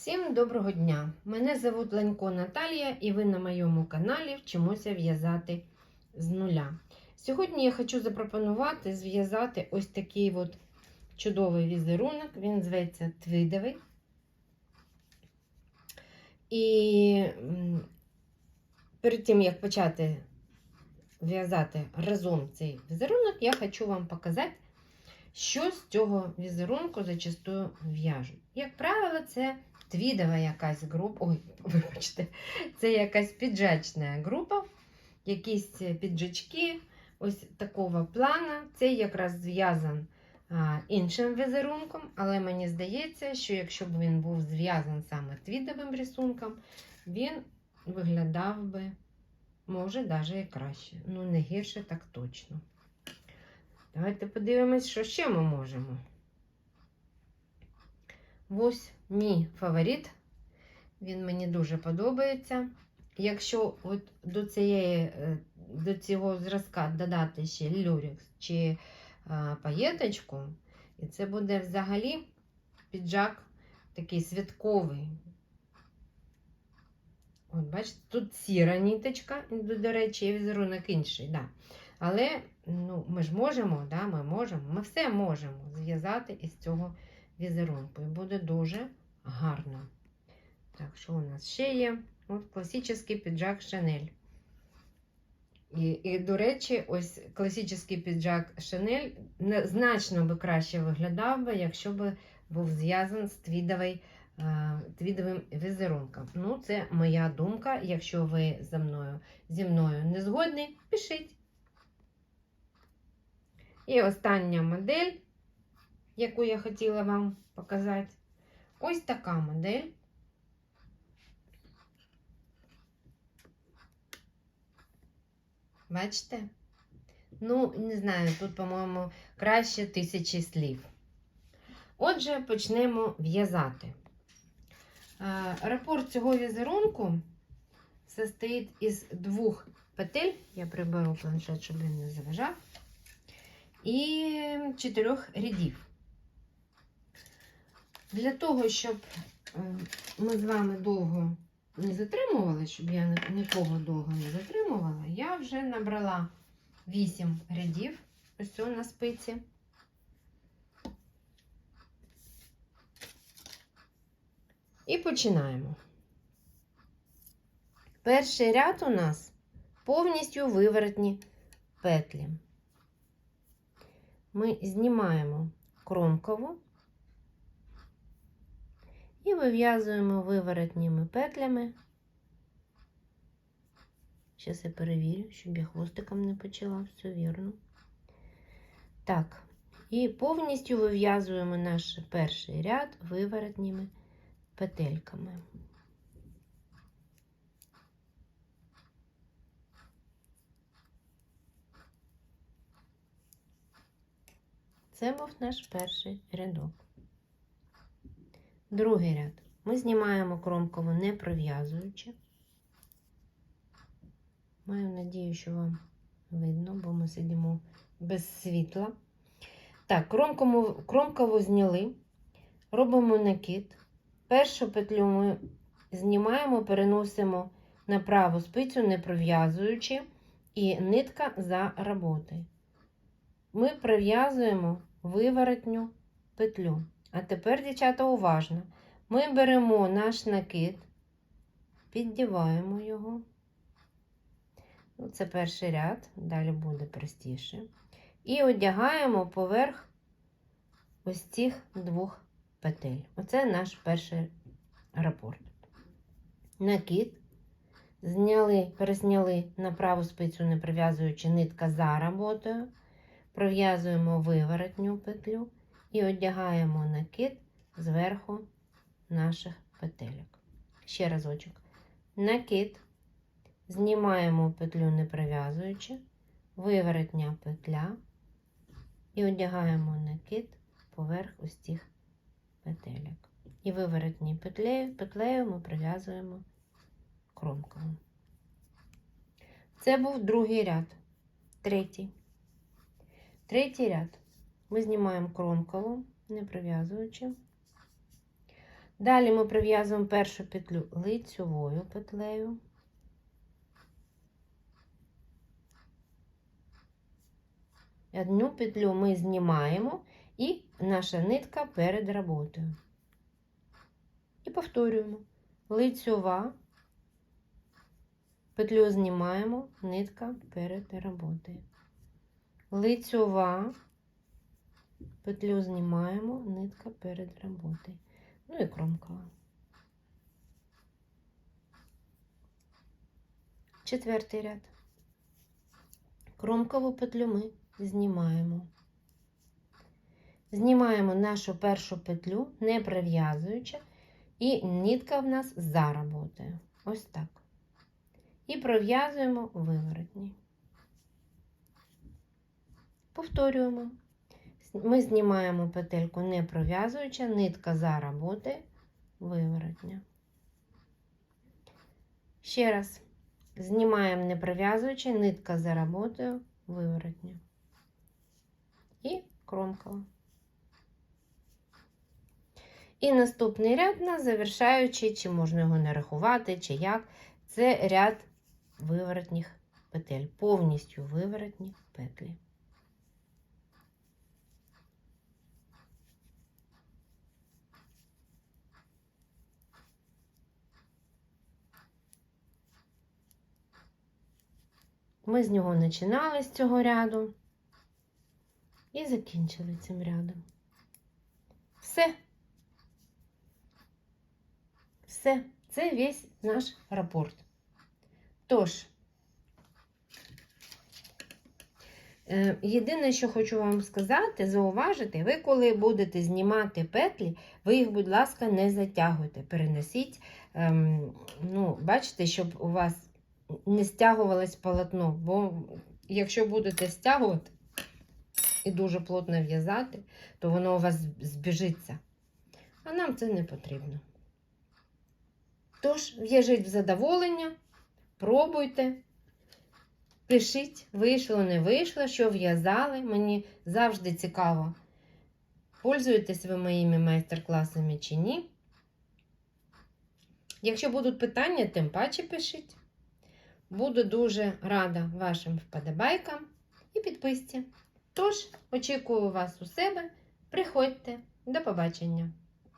Всім доброго дня! Мене звуть Ланько Наталія і ви на моєму каналі вчимося в'язати з нуля. Сьогодні я хочу запропонувати зв'язати ось такий от чудовий візерунок. Він зветься твидовий. І перед тим, як почати в'язати разом цей візерунок, я хочу вам показати, що з цього візерунку зачастую в'яжуть. Як правило, це твідова якась група. Ой, вибачте, це якась піджачна група, якісь піджачки ось такого плана. Це якраз зв'язан іншим візерунком, але мені здається, що якщо б він був зв'язан саме твідовим рисунком, він виглядав би, може, навіть і краще. Ну, не гірше, так точно. Давайте подивимось, що ще ми можемо. Ось мій фаворит. Він мені дуже подобається. Якщо от до цієї, е, до цього зразка додати ще люрікс чи а, паєточку, і це буде взагалі піджак такий святковий. От, бачите, тут сіра ніточка, до, речі, є візерунок інший. Да. Але ну, ми ж можемо, да, ми можемо, ми все можемо зв'язати із цього візерунку. І буде дуже гарно. Так, що у нас ще є? От класичний піджак Шанель. І, і, до речі, ось класичний піджак Шанель значно би краще виглядав би, якщо б був зв'язаний з твідовий, е, твідовим візерунком. Ну, це моя думка. Якщо ви за мною, зі мною не згодні, пишіть. І остання модель, яку я хотіла вам показати. Ось така модель. Бачите? Ну, не знаю, тут, по-моєму, краще тисячі слів. Отже, почнемо в'язати. Е, Рапорт цього візерунку состоїть із двох петель. Я приберу планшет, щоб він не заважав. І чотирьох рядів. Для того, щоб е, ми з вами довго не затримували, щоб я нікого довго не затримувала, я вже набрала 8 рядів ось на спиці. І починаємо. Перший ряд у нас повністю виворотні петлі. Ми знімаємо кромкову і вив'язуємо виворотніми петлями. Зараз я перевірю, щоб я хвостиком не почала, все вірно. Так, і повністю вив'язуємо наш перший ряд виворотніми петельками. Це був наш перший рядок. Другий ряд. Ми знімаємо кромкову не пров'язуючи. Маю надію, що вам видно, бо ми сидимо без світла. Так, кромкову, кромкову зняли, робимо накид. Першу петлю ми знімаємо, переносимо на праву спицю, не пров'язуючи, і нитка за роботою. Ми прив'язуємо виворотню петлю. А тепер, дівчата, уважно. Ми беремо наш накид, піддіваємо його. Ну, Це перший ряд, далі буде простіше. І одягаємо поверх ось цих двох петель. Оце наш перший рапорт. Накид. Зняли, пересняли на праву спицю, не прив'язуючи нитка за роботою. Пров'язуємо виворотню петлю і одягаємо накид зверху наших петельок. Ще разочок. Накид. Знімаємо петлю не прив'язуючи, виворотня петля і одягаємо накид поверх ось цих петельок. І виворотні петлею, петлею ми прив'язуємо кромкою. Це був другий ряд. Третій. Третій ряд. Ми знімаємо кромкову, не прив'язуючи. Далі ми прив'язуємо першу петлю лицьовою петлею. Одну петлю ми знімаємо і наша нитка перед роботою. І повторюємо. Лицьова, петлю знімаємо, нитка перед роботою. Лицьова, петлю знімаємо, нитка перед роботою. Ну і кромкова. Четвертий ряд. Кромкову петлю ми знімаємо. Знімаємо нашу першу петлю, не прив'язуючи, і нитка в нас за роботою. Ось так. І пров'язуємо виворотні. Повторюємо. Ми знімаємо петельку не пров'язуючи, нитка за роботою, виворотня. Ще раз. Знімаємо не пров'язуючи, нитка за роботою, виворотня. І кромкова. І наступний ряд у нас завершаючий, чи можна його не рахувати, чи як. Це ряд виворотніх петель, повністю виворотні петлі. Ми з нього починали з цього ряду і закінчили цим рядом. Все. Все, це весь наш рапорт. Тож, е, єдине, що хочу вам сказати, зауважити, ви коли будете знімати петлі, ви їх, будь ласка, не затягуйте. Перенесіть, ем, ну, бачите, щоб у вас не стягувалось полотно, бо якщо будете стягувати і дуже плотно в'язати, то воно у вас збіжиться. А нам це не потрібно. Тож, в'яжіть в задоволення, пробуйте, пишіть, вийшло, не вийшло, що в'язали. Мені завжди цікаво, пользуєтесь ви моїми майстер-класами чи ні. Якщо будуть питання, тим паче пишіть. Буду дуже рада вашим вподобайкам і підписці. Тож, очікую вас у себе. Приходьте. До побачення!